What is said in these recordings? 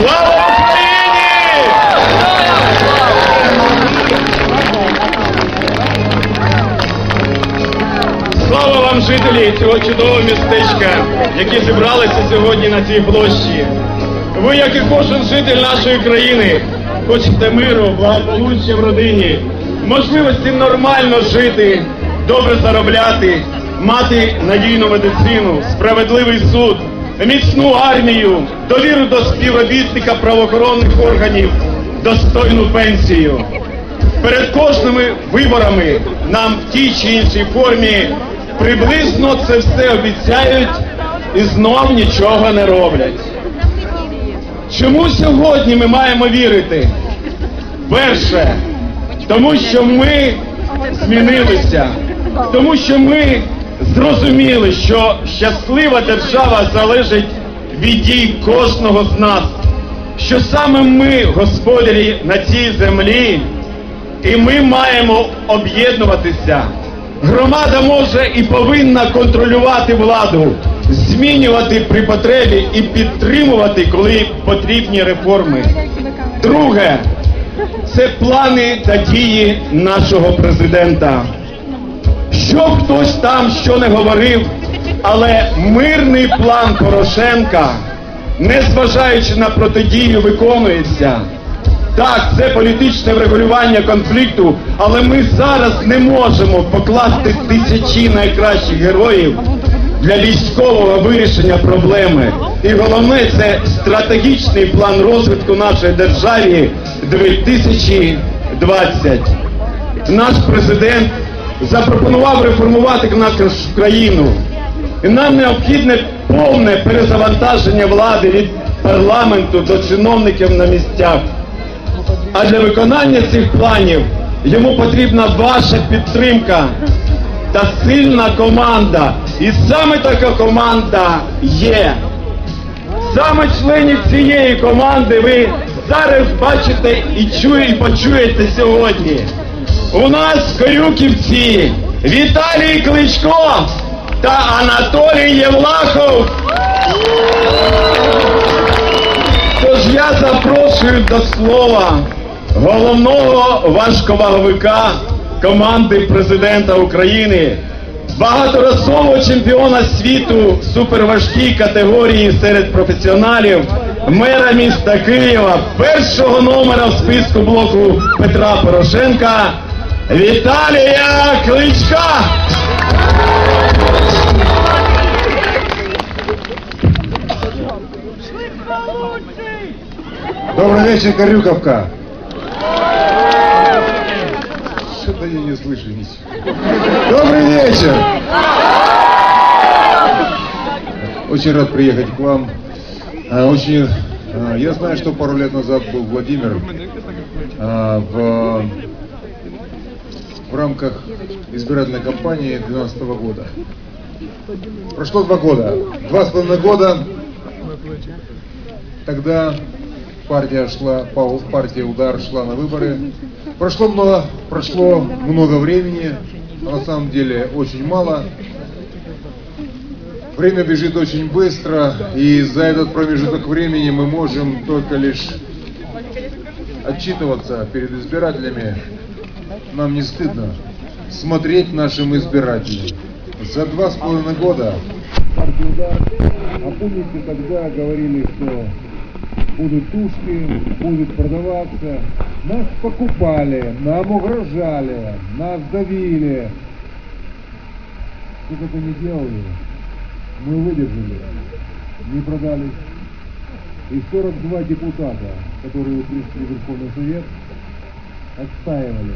Слава Україні! Слава вам, жителі цього чудового містечка, які зібралися сьогодні на цій площі. Ви, як і кожен житель нашої країни, хочете миру, благополуччя в родині, можливості нормально жити, добре заробляти, мати надійну медицину, справедливий суд, міцну армію, довіру до співробітника правоохоронних органів, достойну пенсію. Перед кожними виборами нам в тій чи іншій формі приблизно це все обіцяють і знов нічого не роблять. Чому сьогодні ми маємо вірити? Перше, тому що ми змінилися, тому що ми зрозуміли, що щаслива держава залежить від дій кожного з нас, що саме ми господарі на цій землі. І ми маємо об'єднуватися. Громада може і повинна контролювати владу, змінювати при потребі і підтримувати, коли потрібні реформи. Друге, це плани та дії нашого президента. Що хтось там що не говорив, але мирний план Порошенка, незважаючи на протидію, виконується. Так, це політичне врегулювання конфлікту, але ми зараз не можемо покласти тисячі найкращих героїв для військового вирішення проблеми. І головне це стратегічний план розвитку нашої держави 2020. Наш президент запропонував реформувати нашу країну. І нам необхідне повне перезавантаження влади від парламенту до чиновників на місцях. А для виконання цих планів йому потрібна ваша підтримка та сильна команда. І саме така команда є. Саме членів цієї команди ви зараз бачите і чуєте, і почуєте сьогодні. У нас Корюківці Віталій Кличко та Анатолій Євлахов. Тож я запрошую до слова головного важковаговика команди президента України, багаторазового чемпіона світу суперважкій категорії серед професіоналів, мера міста Києва, першого номера в списку блоку Петра Порошенка Віталія Кличка. Добрый вечер, Корюковка. Что-то я не слышу ничего. Добрый вечер. Очень рад приехать к вам. А, Очень, а, я знаю, что пару лет назад был Владимир а, в, в рамках избирательной кампании 2012 года. Прошло два года. Два с половиной года Тогда партия шла, партия Удар шла на выборы. Прошло много, прошло много времени, а на самом деле очень мало. Время бежит очень быстро, и за этот промежуток времени мы можем только лишь отчитываться перед избирателями. Нам не стыдно смотреть нашим избирателям. За два с половиной года а помните, тогда говорили, что будут тушки, будут продаваться. Нас покупали, нам угрожали, нас давили. Что это не делали? Мы выдержали, не продались. И 42 депутата, которые пришли в Верховный Совет, отстаивали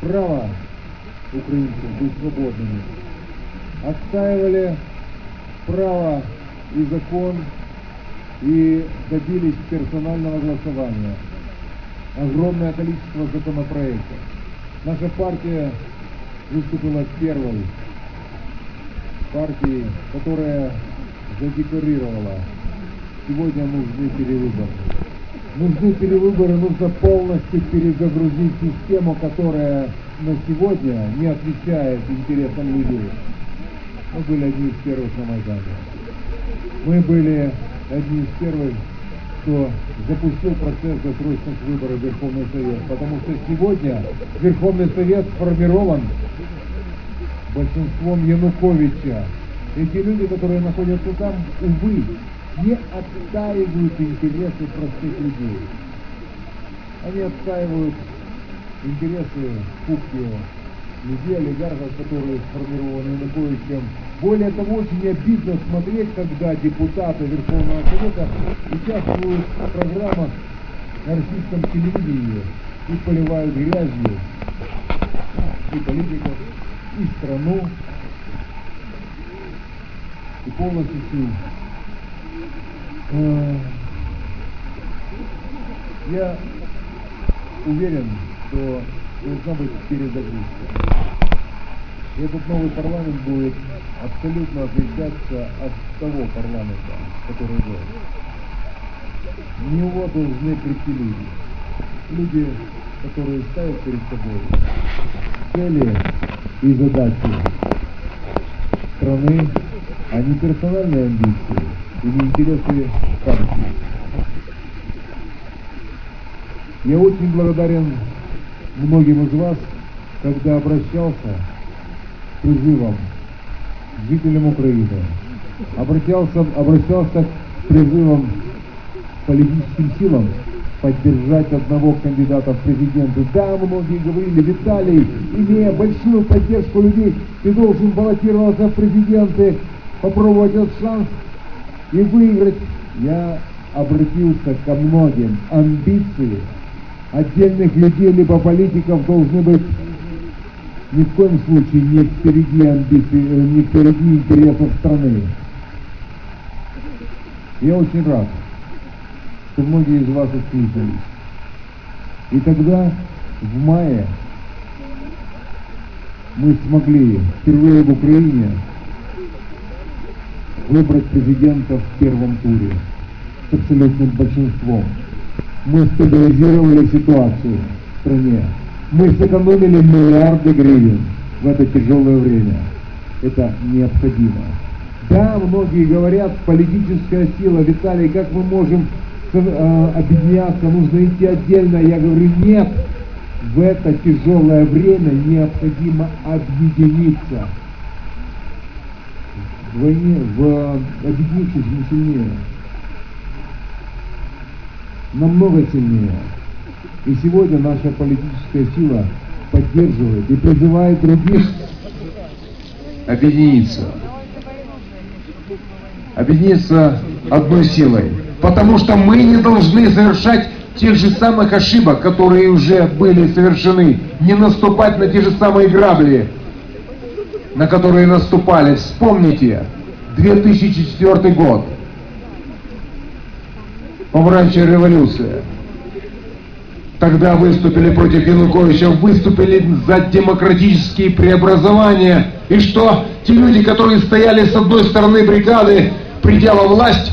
право украинцев быть свободными. Отстаивали право и закон и добились персонального голосования. Огромное количество законопроектов. Наша партия выступила первой партией, которая задекларировала, сегодня нужны перевыборы. Нужны перевыборы, нужно полностью перезагрузить систему, которая на сегодня не отвечает интересам людей. Мы были одни из первых на Майдане. Мы были одни из первых что запустил процесс досрочных выборов в Верховный Совет, потому что сегодня Верховный Совет сформирован большинством Януковича. Эти люди, которые находятся там, увы, не отстаивают интересы простых людей. Они отстаивают интересы кухни людей, олигархов, которые сформированы Януковичем. Более того, очень обидно смотреть, когда депутаты Верховного Совета участвуют в программах на российском телевидении и поливают грязью и политиков, и страну, и полностью. Э, Я уверен, что должна быть перезагрузка. Этот новый парламент будет абсолютно отличаться от того парламента, который был. В него должны прийти люди. Люди, которые ставят перед собой цели и задачи. Страны, а не персональные амбиции или интересы партии. Я очень благодарен многим из вас, когда обращался с призывом к жителям Украины, обращался, обращался с призывом к политическим силам поддержать одного кандидата в президенты. Да, многие говорили, Виталий, имея большую поддержку людей, ты должен баллотироваться в президенты, попробовать этот шанс и выиграть. Я обратился ко многим. Амбиции отдельных людей либо политиков должны быть ни в коем случае не впереди амбиций, э, не впереди интересов страны. Я очень рад, что многие из вас откликнулись. И тогда, в мае, мы смогли впервые в Украине выбрать президента в первом туре с абсолютным большинством. Мы стабилизировали ситуацию в стране. Мы сэкономили миллиарды гривен в это тяжелое время. Это необходимо. Да, многие говорят, политическая сила. Виталий, как мы можем объединяться, нужно идти отдельно. Я говорю, нет, в это тяжелое время необходимо объединиться. В войне, в объединившись мы сильнее. Намного сильнее. И сегодня наша политическая сила поддерживает и призывает других объединиться. Объединиться одной силой. Потому что мы не должны совершать тех же самых ошибок, которые уже были совершены. Не наступать на те же самые грабли, на которые наступали. Вспомните, 2004 год. Помаранчевая революция. Тогда выступили против Януковича, выступили за демократические преобразования. И что те люди, которые стояли с одной стороны бригады, придя во власть,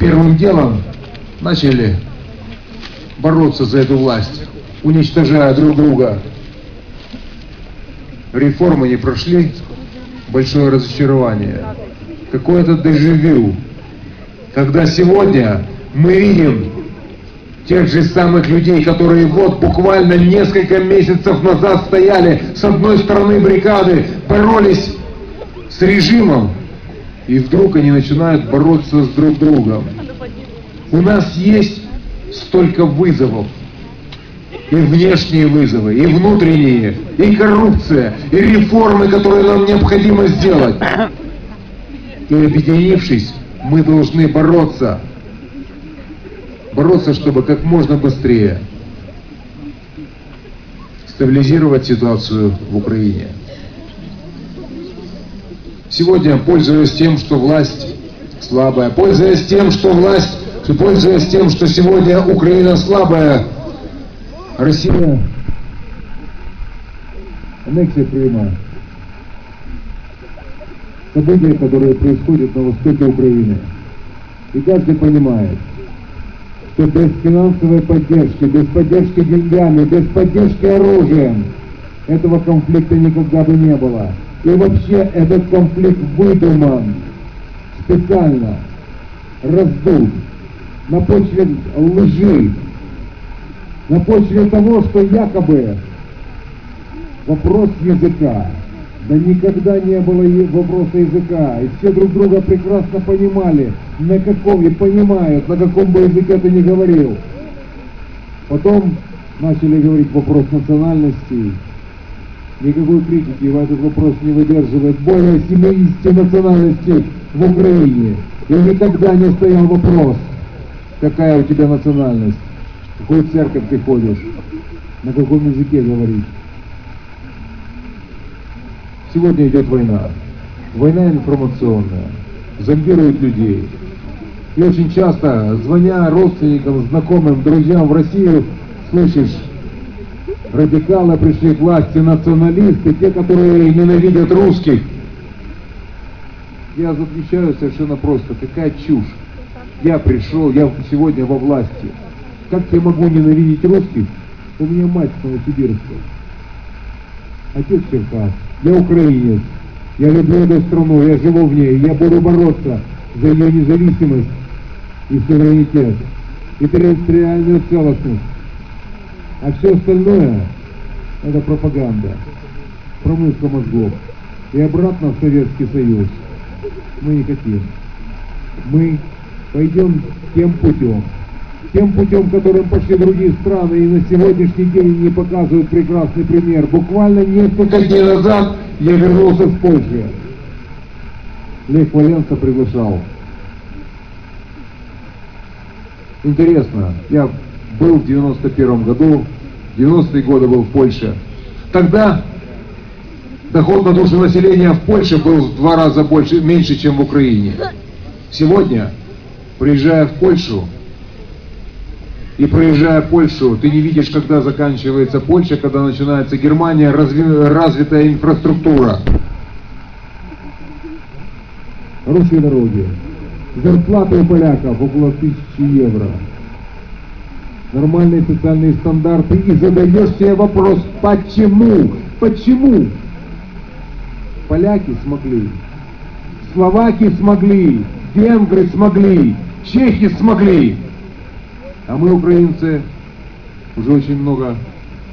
первым делом начали бороться за эту власть, уничтожая друг друга. Реформы не прошли, большое разочарование. Какое-то дежавю. Когда сегодня мы видим тех же самых людей, которые вот буквально несколько месяцев назад стояли с одной стороны бригады, боролись с режимом, и вдруг они начинают бороться с друг другом. У нас есть столько вызовов, и внешние вызовы, и внутренние, и коррупция, и реформы, которые нам необходимо сделать. И объединившись, мы должны бороться. Бороться, чтобы как можно быстрее стабилизировать ситуацию в Украине. Сегодня, пользуясь тем, что власть слабая, пользуясь тем, что власть, пользуясь тем, что сегодня Украина слабая, Россия аннексия Крыма, события, которые происходят на востоке Украины. И каждый понимает, что без финансовой поддержки, без поддержки деньгами, без поддержки оружием этого конфликта никогда бы не было. И вообще этот конфликт выдуман специально, раздут на почве лжи, на почве того, что якобы вопрос языка. Да никогда не было вопроса языка. И все друг друга прекрасно понимали, на каком, и понимают, на каком бы языке ты ни говорил. Потом начали говорить вопрос национальностей. Никакой критики в этот вопрос не выдерживает более 70 национальностей в Украине. И никогда не стоял вопрос, какая у тебя национальность, в какую церковь ты ходишь, на каком языке говорить. Сегодня идет война. Война информационная. Зомбирует людей. И очень часто, звоня родственникам, знакомым, друзьям в Россию, слышишь, радикалы пришли к власти, националисты, те, которые ненавидят русских. Я отвечаю совершенно просто, какая чушь. Я пришел, я сегодня во власти. Как я могу ненавидеть русских? У меня мать с Новосибирска. Отец Черкас. Я украинец. Я люблю эту страну, я живу в ней. Я буду бороться за ее независимость и суверенитет, и территориальную целостность. А все остальное – это пропаганда, промывка мозгов. И обратно в Советский Союз мы не хотим. Мы пойдем тем путем, тем путем, которым пошли другие страны, и на сегодняшний день не показывают прекрасный пример. Буквально несколько дней назад я вернулся с Польши. Лех Валенса приглашал. Интересно, я был в 91 году, в 90-е годы был в Польше. Тогда доход на душу населения в Польше был в два раза больше, меньше, чем в Украине. Сегодня, приезжая в Польшу, и проезжая Польшу, ты не видишь, когда заканчивается Польша, когда начинается Германия, разви- развитая инфраструктура. Хорошие дороги. Зарплаты у поляков около тысячи евро. Нормальные социальные стандарты. И задаешь себе вопрос, почему? Почему? Поляки смогли. Словаки смогли. Венгры смогли. Чехи смогли. А мы, украинцы, уже очень много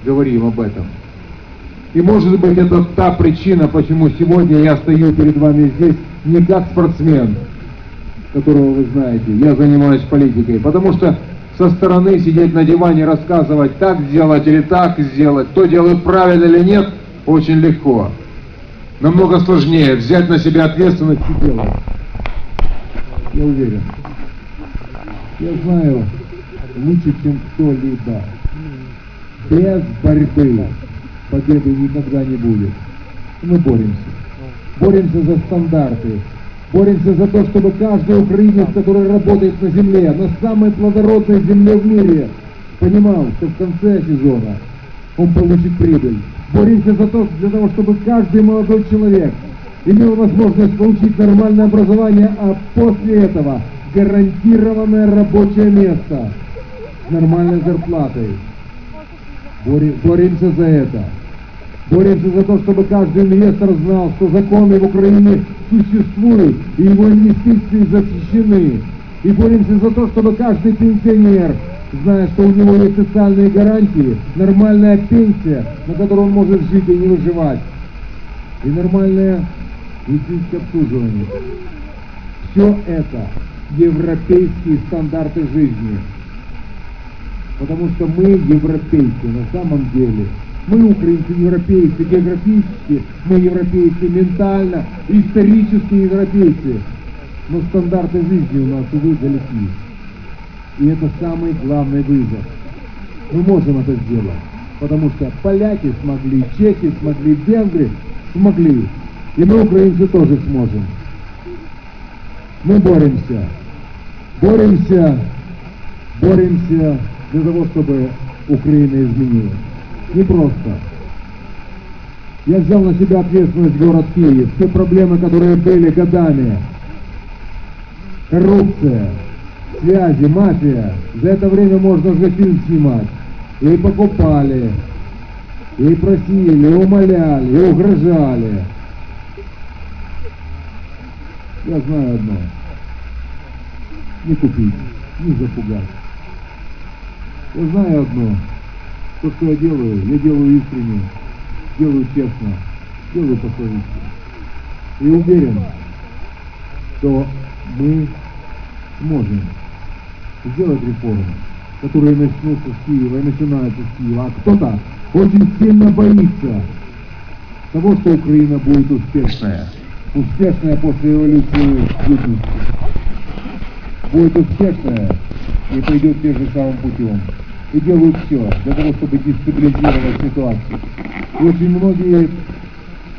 говорим об этом. И может быть это та причина, почему сегодня я стою перед вами здесь не как спортсмен, которого вы знаете, я занимаюсь политикой, потому что со стороны сидеть на диване рассказывать, так сделать или так сделать, кто делает правильно или нет, очень легко. Намного сложнее взять на себя ответственность и делать. Я уверен. Я знаю лучше, чем кто-либо. Без борьбы победы никогда не будет. Мы боремся. Боремся за стандарты. Боремся за то, чтобы каждый украинец, который работает на земле, на самой плодородной земле в мире, понимал, что в конце сезона он получит прибыль. Боремся за то, для того, чтобы каждый молодой человек имел возможность получить нормальное образование, а после этого гарантированное рабочее место с нормальной зарплатой. Боре- Боремся за это. Боремся за то, чтобы каждый инвестор знал, что законы в Украине существуют, и его инвестиции защищены. И боремся за то, чтобы каждый пенсионер, зная, что у него есть социальные гарантии, нормальная пенсия, на которую он может жить и не выживать, и нормальное медицинское обслуживание. Все это европейские стандарты жизни. Потому что мы европейцы на самом деле. Мы украинцы европейцы, географически мы европейцы, ментально, исторически европейцы. Но стандарты жизни у нас, увы, далеки. И это самый главный вызов. Мы можем это сделать. Потому что поляки смогли, чехи смогли, венгры смогли. И мы, украинцы, тоже сможем. Мы боремся. Боремся, боремся для того, чтобы Украина изменилась. Не просто. Я взял на себя ответственность город Киев. Все проблемы, которые были годами. Коррупция, связи, мафия. За это время можно уже фильм снимать. И покупали, и просили, и умоляли, и угрожали. Я знаю одно. Не купить. ни запугать. Я знаю одно. То, что я делаю, я делаю искренне, делаю честно, делаю по совести. И уверен, что мы сможем сделать реформы, которые начнутся с Киева и начинаются с Киева. А кто-то очень сильно боится того, что Украина будет успешная. Успешная после эволюции гидности. Будет успешная и пойдет тем же самым путем. И делают все для того, чтобы дестабилизировать ситуацию. И очень многие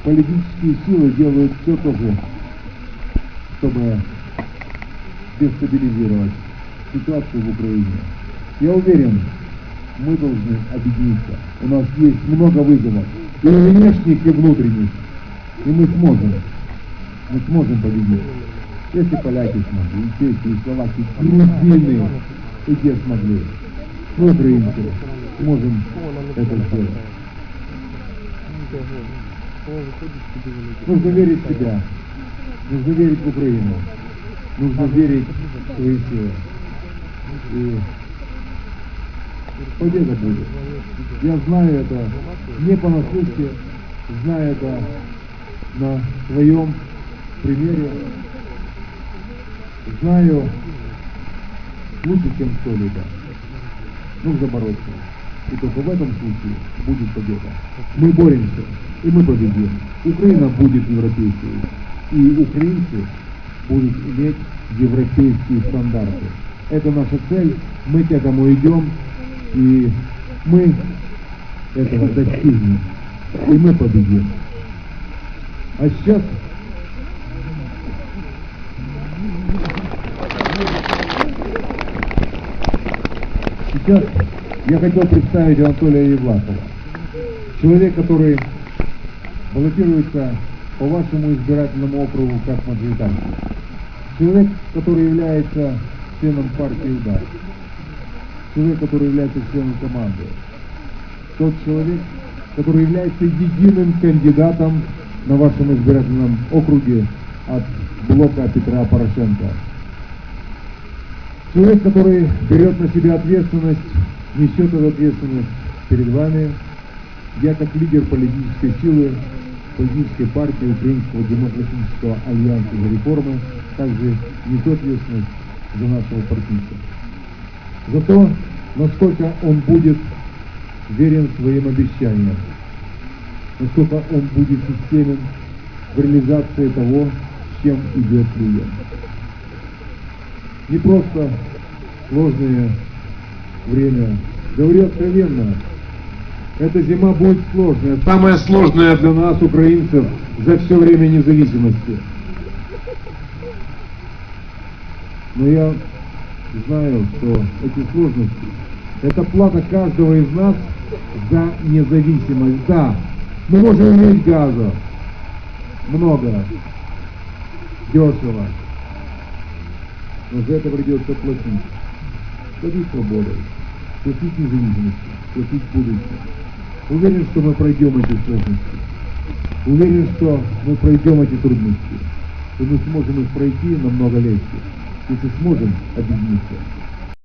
политические силы делают все тоже, чтобы дестабилизировать ситуацию в Украине. Я уверен, мы должны объединиться. У нас есть много вызовов, и внешних, и внутренних. И мы сможем, мы сможем победить. Если поляки смогли, чехи, и словаки, грузины, и те смогли. Мы, украинцы, сможем это сделать. Нужно верить в себя, нужно верить в Украину, нужно верить в свои силы. И победа будет. Я знаю это не понаслышке, знаю это на своем примере, знаю лучше, чем кто-либо. Нужно бороться. И только в этом случае будет победа. Мы боремся, и мы победим. Украина будет европейской. И украинцы будут иметь европейские стандарты. Это наша цель, мы к этому идем, и мы этого достигнем. И мы победим. А сейчас Сейчас я хотел представить Анатолия Евлатова. Человек, который баллотируется по вашему избирательному округу как мажоритарник. Человек, который является членом партии «Удар». Человек, который является членом команды. Тот человек, который является единым кандидатом на вашем избирательном округе от блока Петра Порошенко. Человек, который берет на себя ответственность, несет эту ответственность перед вами. Я как лидер политической силы, политической партии Украинского демократического альянса за реформы, также несу ответственность за нашего партийца. За то, насколько он будет верен своим обещаниям, насколько он будет системен в реализации того, чем идет клиент не просто сложное время. Говорю откровенно, эта зима будет сложная. Самая сложная для нас, украинцев, за все время независимости. Но я знаю, что эти сложности – это плата каждого из нас за независимость. Да, мы можем иметь газа, много, дешево, но за это придется платить. Платить свободой, платить независимостью, платить будущим. Уверен, что мы пройдем эти сложности. Уверен, что мы пройдем эти трудности. И мы сможем их пройти намного легче, если сможем объединиться.